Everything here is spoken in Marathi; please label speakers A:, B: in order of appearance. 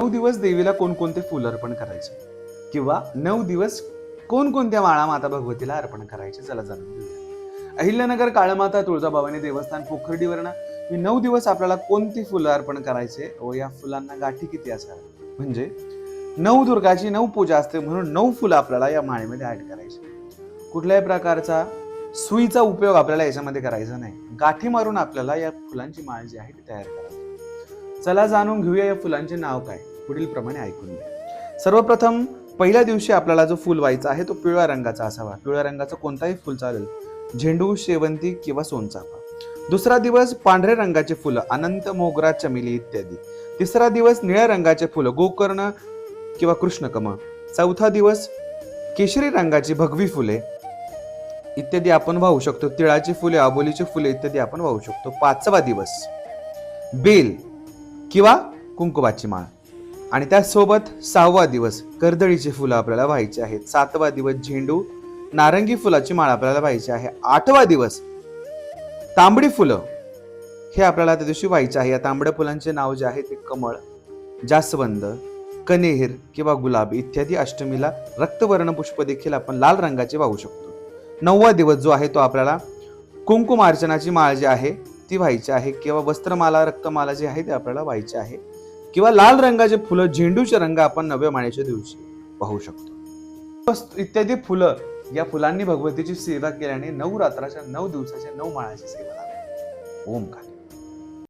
A: नऊ दिवस देवीला कोणकोणते फुल अर्पण करायचे? किंवा नऊ दिवस कोणकोणत्या माळा माता भगवतीला अर्पण करायचे? चला जाणून घेऊया. अहिल्यानगर काळमाता तुळजाभवानी देवस्थान पोखर्डीवरनं मी नऊ दिवस आपल्याला कोणती फुलं अर्पण करायचे? व या फुलांना गाठी किती असाव्या म्हणजे नऊ दुर्गाची नऊ पूजा असते म्हणून नऊ फुलं आपल्याला या माळेमध्ये ऍड करायची. कुठल्याही प्रकारचा सुईचा उपयोग आपल्याला याच्यामध्ये करायचा नाही. गाठी मारून आपल्याला या फुलांची माळ जी आहे ती तयार करायची. चला जाणून घेऊया या फुलांचे नाव काय? पुढील प्रमाणे ऐकून घ्या. सर्वप्रथम पहिल्या दिवशी आपल्याला जो फुल व्हायचा आहे तो पिवळ्या रंगाचा असावा. पिवळ्या रंगाचा कोणताही फुल चालेल. झेंडू शेवंती किंवा सोनचाफा. दुसरा दिवस पांढऱ्या रंगाचे फुलं अनंत मोगरा चमेली इत्यादी. तिसरा दिवस निळ्या रंगाचे फुलं गोकर्ण किंवा कृष्णकमळ चौथा दिवस केशरी रंगाची भगवी फुले इत्यादी आपण वाहू शकतो. तिळाची फुले आबोलीची फुले इत्यादी आपण वाहू शकतो. पाचवा दिवस बेल किंवा कुंकुमाची माळ. आणि त्यासोबत सहावा दिवस कर्दळीची फुलं आपल्याला व्हायची आहेत. सातवा दिवस झेंडू नारंगी फुलाची माळ आपल्याला व्हायची आहे. आठवा दिवस तांबडी फुलं हे आपल्याला त्या दिवशी व्हायचे आहे. या तांबड्या फुलांचे नाव जे आहे ते कमळ जास्वंद कनेर किंवा गुलाब इत्यादी अष्टमीला रक्तवर्ण पुष्प देखील आपण लाल रंगाचे वाहू शकतो. नववा दिवस जो आहे तो आपल्याला कुंकुमार्चनाची माळ जी आहे ती व्हायची आहे. किंवा वस्त्रमाला रक्तमाला जी आहे ती आपल्याला व्हायची आहे. किंवा लाल रंगाचे फुलं झेंडूचे रंग आपण नव्या माळ्याच्या दिवशी पाहू शकतो. इत्यादी फुलं या फुलांनी भगवतीची सेवा केल्याने नऊ रात्राच्या नऊ दिवसाच्या नऊ माळाची सेवा लागते. ओमकार